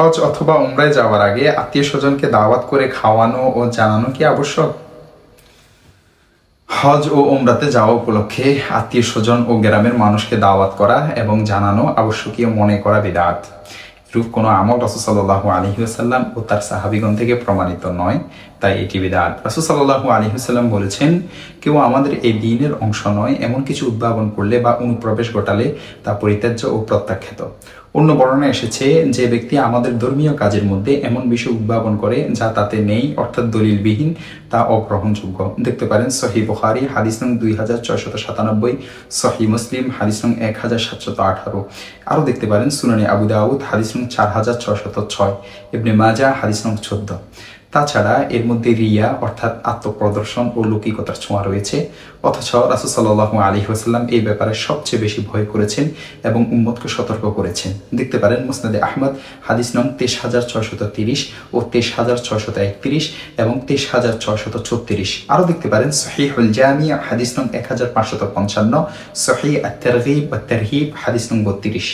হজ অথবা উমরায় যাওয়ার আগে আত্মীয় স্বজনকে দাওয়াত করে খাওয়ানো ও জানানো কি আবশ্যক? হজ ও ওমরাতে যাওয়া উপলক্ষে আত্মীয় স্বজন ও গ্রামের মানুষকে দাওয়াত করা এবং জানানো আবশ্যকীয় মনে করা বিদাত রূপ কোনো আমল রসুসাল্লাহ আলহিউসাল্লাম ও তার সাহাবিগণ থেকে প্রমাণিত নয়, তাই এটি বিদাত রসুসাল্লাহ আলহিউসাল্লাম বলেছেন, কেউ আমাদের এই দিনের অংশ নয়, এমন কিছু উদ্ভাবন করলে বা অনুপ্রবেশ ঘটালে তা পরিত্যাজ্য ও প্রত্যাখ্যাত। অন্য বর্ণনা এসেছে যে ব্যক্তি আমাদের ধর্মীয় কাজের মধ্যে এমন বিষয় উদ্ভাবন করে যা তাতে নেই, অর্থাৎ দলিলবিহীন, তা অগ্রহণযোগ্য। দেখতে পারেন সহি বোহারি হাদিস নং দুই হাজার ছয়শত সাতানব্বই, সহি মুসলিম, হাদিস নং এক হাজার সাতশত আঠারো। আরও দেখতে পারেন সুনানি আবু দাউদ, হাদিস নং চার হাজার ছয়শত ছয়, ইবনে মাজা হাদিস নং চোদ্দ। তাছাড়া এর মধ্যে রিয়া, অর্থাৎ আত্মপ্রদর্শন ও লৌকিকতার ছোঁয়া রয়েছে। অথচ রাসুসাল্লাহ আলী ওসাল্লাম এই ব্যাপারে সবচেয়ে বেশি ভয় করেছেন এবং উম্মতকে সতর্ক করেছেন। দেখতে পারেন মুসনাদে আহমদ, হাদিস নং তেইশ হাজার ছয়শত তিরিশ ও তেইশ হাজার ছয়শত একত্রিশ এবং তেইশ হাজার ছয়শত ছত্রিশ। আরও দেখতে পারেন সহিহুল জামিয়া হাদিস নং এক হাজার পাঁচশত পঞ্চান্ন সহি আত্তারহিব বা তারহিব হাদিস নং বত্রিশ।